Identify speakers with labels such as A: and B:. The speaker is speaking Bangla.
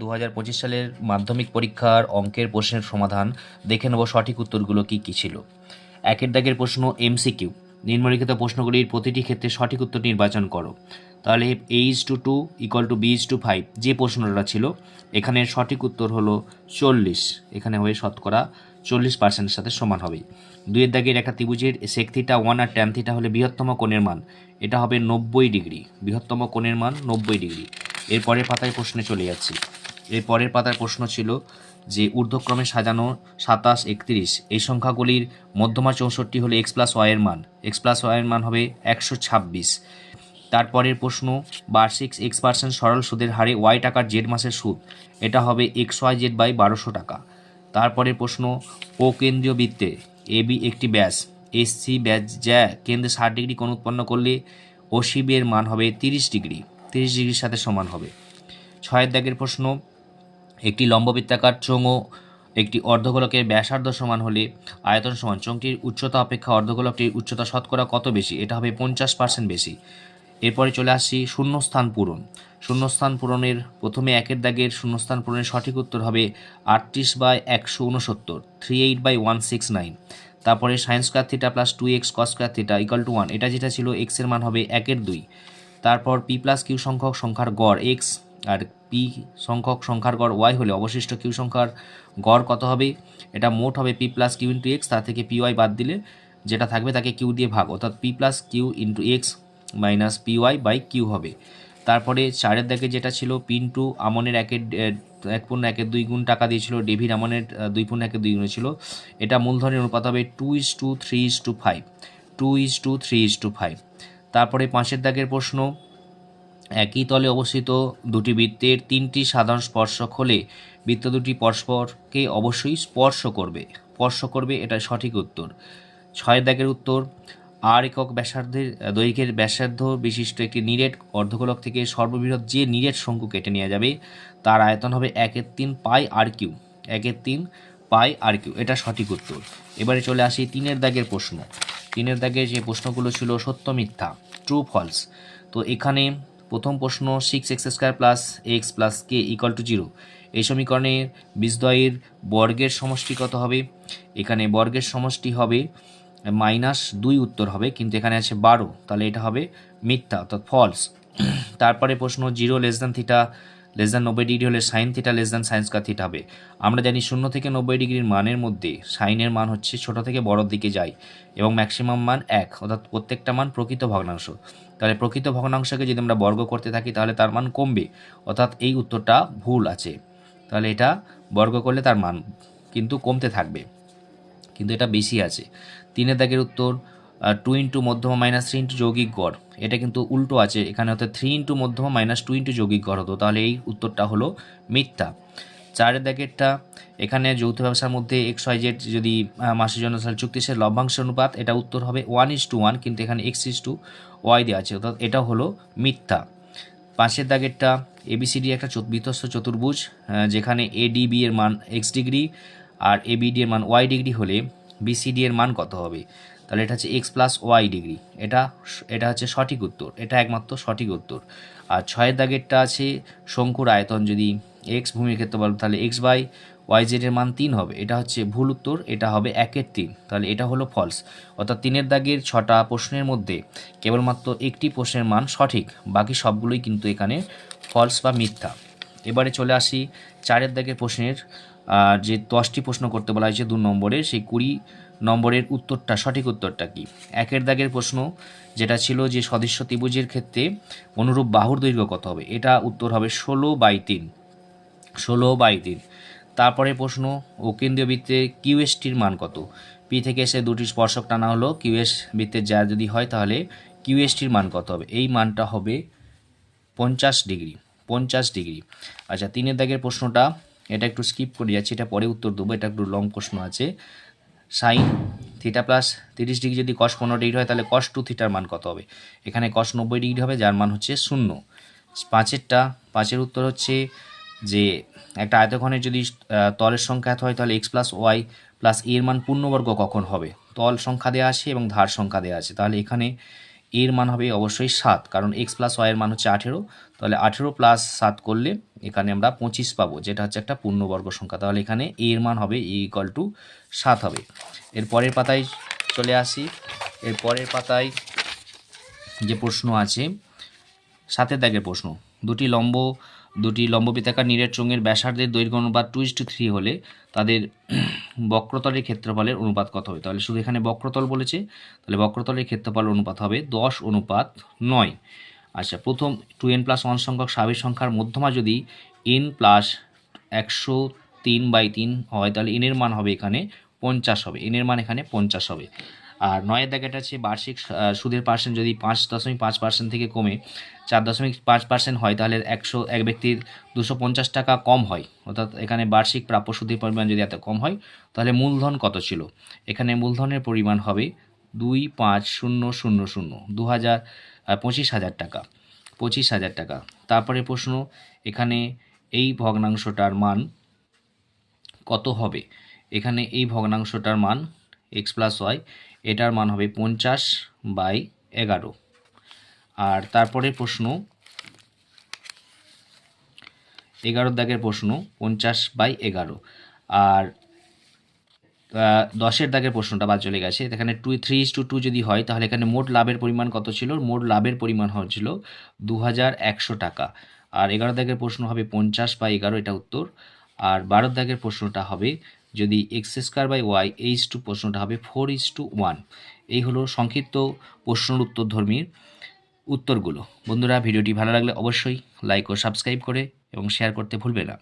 A: দু হাজার পঁচিশ সালের মাধ্যমিক পরীক্ষার অঙ্কের প্রশ্নের সমাধান। দেখে নেব সঠিক উত্তরগুলো কী কী ছিল। একের দাগের প্রশ্ন এমসিকিউ। নিম্নলিখিত প্রশ্নগুলির প্রতিটি ক্ষেত্রে সঠিক উত্তর নির্বাচন করো। তাহলে H two two equal to B two five, যে প্রশ্নটা ছিল, এখানে সঠিক উত্তর হলো চল্লিশ। এখানে হয়ে শতকরা চল্লিশ পার্সেন্টের সাথে সমান হবে। দুইয়ের দাগের একটা ত্রিভুজের সেক থিটা ওয়ান আর ট্যান থিটা হলে বৃহত্তম কোণের মান, এটা হবে নব্বই ডিগ্রি। বৃহত্তম কোণের মান নব্বই ডিগ্রি। এর পরের পাতায় প্রশ্নে চলে যাচ্ছি। এর পরের পাতার প্রশ্ন ছিল যে, ঊর্ধ্বক্রমে সাজানো সাতাশ একত্রিশ, এই সংখ্যাগুলির মধ্যমা চৌষট্টি হলে এক্স প্লাস ওয়াইয়ের মান। এক্স প্লাস ওয়াইয়ের মান হবে একশো ছাব্বিশ। তারপরের প্রশ্ন, বার্ষিক এক্স পার্সেন্ট সরল সুদের হারে ওয়াই টাকার জেড মাসের সুদ, এটা হবে এক্স ওয়াই জেড বাই বারোশো টাকা। তারপরের প্রশ্ন ও কেন্দ্রীয় বৃত্তে এ বি একটি ব্যাস এস সি ব্যাস যা কেন্দ্রে ষাট ডিগ্রি কোণ উৎপন্ন করলে অসিবের মান হবে তিরিশ ডিগ্রি, তিরিশ ডিগ্রির সাথে সমান হবে। ছয়ের দাগের প্রশ্ন একটি লম্ববৃত্তাকার চোঙ ও একটি অর্ধগোলকের ব্যাসার্ধ সমান হলে আয়তন সমান। চোঙটির উচ্চতা অপেক্ষা অর্ধগোলকটির উচ্চতা শতকরা কত বেশি? এটা হবে পঞ্চাশ পার্সেন্ট বেশি। এরপরে চলে আসছি শূন্যস্থান পূরণ। শূন্যস্থান পূরণের প্রথমে একের দাগের শূন্যস্থান পূরণের সঠিক উত্তর হবে আটত্রিশ বাই একশো উনসত্তর three eight by one six nine তারপরে sin square theta plus two x cos square theta equal to one এটা যেটা ছিল এক্সের মান হবে একের দুই। তারপর পি প্লাস কিউ সংখ্যক সংখ্যার গড় এক্স আর পি সংখ্যক সংখ্যার গড় ওয়াই হলে অবশিষ্ট কিউ সংখ্যার গড় কত হবে? এটা মোট হবে P plus Q into X তার থেকে পি ওয়াই বাদ দিলে যেটা থাকবে তাকে কিউ দিয়ে ভাগ। অর্থাৎ P plus Q into X minus P Y by Q হবে। তারপরে চারের দাগে যেটা ছিল পিন্টু আমনের একের এক পূর্ণ একের দুই গুণ টাকা দিয়েছিল ডেভিড আমনের দুই পূর্ণ একের দুই গুণ ছিল। এটা মূলধনের অনুপাত হবে two is to three is to five two is to three is to five তারপরে পাঁচের দাগের প্রশ্ন একই তলে অবস্থিত দুটি বৃত্তের তিনটি সাধারণ স্পর্শক হলে বৃত্ত দুটি পরস্পরকে অবশ্যই স্পর্শ করবে। স্পর্শ করবে এটা সঠিক উত্তর। ছয়ের দাগের উত্তর, আর একক ব্যাসার্ধের, দৈর্ঘ্যের ব্যাসার্ধ বিশিষ্ট একটি নিরেট অর্ধগোলক থেকে সর্ববৃহৎ যে নিরেট শঙ্কু কেটে নেওয়া যাবে, তার আয়তন হবে একের তিন পাই আর কিউ। একের তিন পাই আর কিউ। এটা সঠিক উত্তর। এবারে চলে আসি তিনের দাগের প্রশ্ন। তিনের দাগের যে প্রশ্নগুলো ছিল সত্য মিথ্যা ট্রু ফলস তো এখানে প্রথম প্রশ্ন six x square plus x plus k equal to zero এই সমীকরণের বিজদয়ের বর্গের সমষ্টি কত হবে? এখানে বর্গের সমষ্টি হবে মাইনাস দুই উত্তর হবে, কিন্তু এখানে আছে বারো। তাহলে এটা হবে মিথ্যা, অর্থাৎ ফলস তারপরে প্রশ্ন zero less than theta less than নব্বই ডিগ্রি হলে সাইন থিটা লেস দ্যান সাইন্স কা থিটা হবে। আমরা জানি শূন্য থেকে নব্বই ডিগ্রির মানের মধ্যে সাইনের মান হচ্ছে ছোট থেকে বড়র দিকে যায় এবং ম্যাক্সিমাম মান এক, অর্থাৎ প্রত্যেকটা মান প্রকৃত ভগ্নাংশ। তাহলে প্রকৃত ভগ্নাংশকে যদি আমরা বর্গ করতে থাকি, তাহলে তার মান কমবে, অর্থাৎ এই উত্তরটা ভুল আছে। তাহলে এটা বর্গ করলে তার মান কিন্তু কমতে থাকবে। কিন্তু এটা বেশি আছে। তিনের দাগের উত্তর টু ইন্টু মধ্যমা মাইনাস থ্রি ইন্টু যৌগিক গড়। এটা কিন্তু উল্টো আছে, এখানে হতে থ্রি ইন্টু মধ্যমা মাইনাস টু ইন্টু যৌগিক গড় হতো। তাহলে এই উত্তরটা হলো মিথ্যা। চারের দাগেরটা, এখানে যৌথ ব্যবসার মধ্যে এক্স ওয়াই জেড যদি মাসের জন্য তাহলে চুক্তি সে লভ্যাংশ অনুপাত, এটা উত্তর হবে ওয়ান ইস টু ওয়ান কিন্তু এখানে এক্স ইস টু ওয়াই দেওয়া আছে। অর্থাৎ এটা হলো মিথ্যা। পাঁচের দাগেরটা এবিসিডি একটা বিতস্ত চতুর্ভুজ যেখানে এডিবি এর মান এক্স ডিগ্রি আর এবিডি এর মান ওয়াই ডিগ্রি হলে বিসিডি এর মান কত হবে? তাহলে এটা হচ্ছে এক্স প্লাস ওয়াই ডিগ্রি এটা এটা হচ্ছে সঠিক উত্তর। এটা একমাত্র সঠিক উত্তর। আর ছয়ের দাগেরটা আছে শঙ্কুর আয়তন। যদি এক্স ভূমির বল তাহলে এক্স বাই ওয়াই জেডের মান তিন হবে। এটা হচ্ছে ভুল উত্তর। এটা হবে একের তিন। তাহলে এটা হলো ফলস অর্থাৎ তিনের দাগের ছটা প্রশ্নের মধ্যে কেবলমাত্র একটি প্রশ্নের মান সঠিক। বাকি সবগুলোই কিন্তু এখানে ফলস বা মিথ্যা। এবারে চলে আসি চারের দাগের প্রশ্নের। যে দশটি প্রশ্ন করতে বলা হয়েছে দু নম্বরের সেই কুড়ি নম্বরের উত্তরটা, সঠিক উত্তরটা কি? একের দাগের প্রশ্ন, যেটা ছিল যে সদস্য ত্রিভুজের ক্ষেত্রে অনুরূপ বাহুর দৈর্ঘ্য কত হবে? এটা উত্তর হবে ষোলো বাই তিন। ষোলো বাই তিন। তারপরে প্রশ্ন, ও কেন্দ্রীয় বৃত্তে কিউএসটির মান কত? পি থেকে এসে দুটি স্পর্শক টানা হলো কিউএস বৃত্তের যা যদি হয় তাহলে কিউএসটির মান কত হবে? এই মানটা হবে পঞ্চাশ ডিগ্রি। পঞ্চাশ ডিগ্রি। আচ্ছা তিনের দাগের প্রশ্নটা, এটা একটু স্কিপ করে যাচ্ছি, এটা পরে উত্তর দেবো, এটা একটু লং প্রশ্ন আছে। সাইন থিটা প্লাস তিরিশ ডিগ্রি যদি কস পনেরো ডিগ্রি হয়, তাহলে কস টু থিটার মান কত হবে? এখানে কস নব্বই ডিগ্রি হবে, যার মান হচ্ছে শূন্য। পাঁচেরটা, পাঁচের উত্তর হচ্ছে যে, একটা আয়তঘনের যদি তলের সংখ্যা এত হয়, তাহলে এক্স প্লাস ওয়াই প্লাস এর মান পূর্ণবর্গ কখন হবে? তল সংখ্যা দেওয়া আছে এবং ধার সংখ্যা দেওয়া আছে। তাহলে এখানে এর মান হবে অবশ্যই সাত, কারণ এক্স প্লাস ওয়াইয়ের মান হচ্ছে আঠেরো। তাহলে আঠেরো প্লাস সাত করলে এখানে আমরা পঁচিশ পাবো, যেটা হচ্ছে একটা পূর্ণবর্গ সংখ্যা। তাহলে এখানে এর মান হবে ইকল টু সাত হবে। এর পরের পাতায় চলে আসি। এর পরের পাতায় যে প্রশ্ন আছে, সাতের দাগের প্রশ্ন। দুটি লম্ব দুটি লম্ববৃত্তাকার নিরেট চোঙের ব্যাসার্ধের দৈর্ঘ্য অনুপাত টু ইস টু থ্রি হলে তাদের বক্রতলের ক্ষেত্রফলের অনুপাত কত হবে? তাহলে শুধু এখানে বক্রতল বলেছে, তাহলে বক্রতলের ক্ষেত্রফলের অনুপাত হবে দশ অনুপাত নয়। আচ্ছা প্রথম টু এন প্লাস ওয়ান সংখ্যক স্বাভাবিক সংখ্যার মধ্যমা যদি এন প্লাস একশো তিন বাই তিন হয়, তাহলে এনের মান হবে এখানে পঞ্চাশ হবে এনের মান এখানে পঞ্চাশ হবে। আর নয়ের দাগেটা আছে বার্ষিক সুদের পার্সেন্ট যদি পাঁচ দশমিক পাঁচ পার্সেন্ট থেকে কমে চার দশমিক পাঁচ পার্সেন্ট হয়, তাহলে একশো, এক ব্যক্তির দুশো পঞ্চাশ টাকা কম হয়। অর্থাৎ এখানে বার্ষিক প্রাপ্য সুদের পরিমাণ যদি এত কম হয়, তাহলে মূলধন কত ছিল? এখানে মূলধনের পরিমাণ হবে দুই পাঁচ শূন্য শূন্য শূন্য, দু হাজার পঁচিশ হাজার টাকা, পঁচিশ হাজার টাকা। তারপরে প্রশ্ন, এখানে এই ভগ্নাংশটার মান কত হবে? এখানে এই ভগ্নাংশটার মান এক্স প্লাস ওয়াই এটার মান হবে পঞ্চাশ বাই এগারো। আর তারপরে প্রশ্ন, এগারো দাগের প্রশ্ন পঞ্চাশ বাই এগারো। আর দশের দাগের প্রশ্নটা বাদ চলে গেছে। এখানে two three is to two যদি হয়, তাহলে এখানে মোট লাভের পরিমাণ কত ছিল? মোট লাভের পরিমাণ হচ্ছিল দু একশো টাকা। আর এগারো দাগের প্রশ্ন হবে পঞ্চাশ বা এগারো, এটা উত্তর। আর বারো দাগের প্রশ্নটা হবে যদি x square by y h two প্রশ্নটা হবে ফোর ইস টু ওয়ান এই হলো সংক্ষিপ্ত প্রশ্নের উত্তর ধর্মীর উত্তরগুলো। বন্ধুরা, ভিডিওটি ভালো লাগলে অবশ্যই লাইক ও সাবস্ক্রাইব করে এবং শেয়ার করতে ভুলবে না।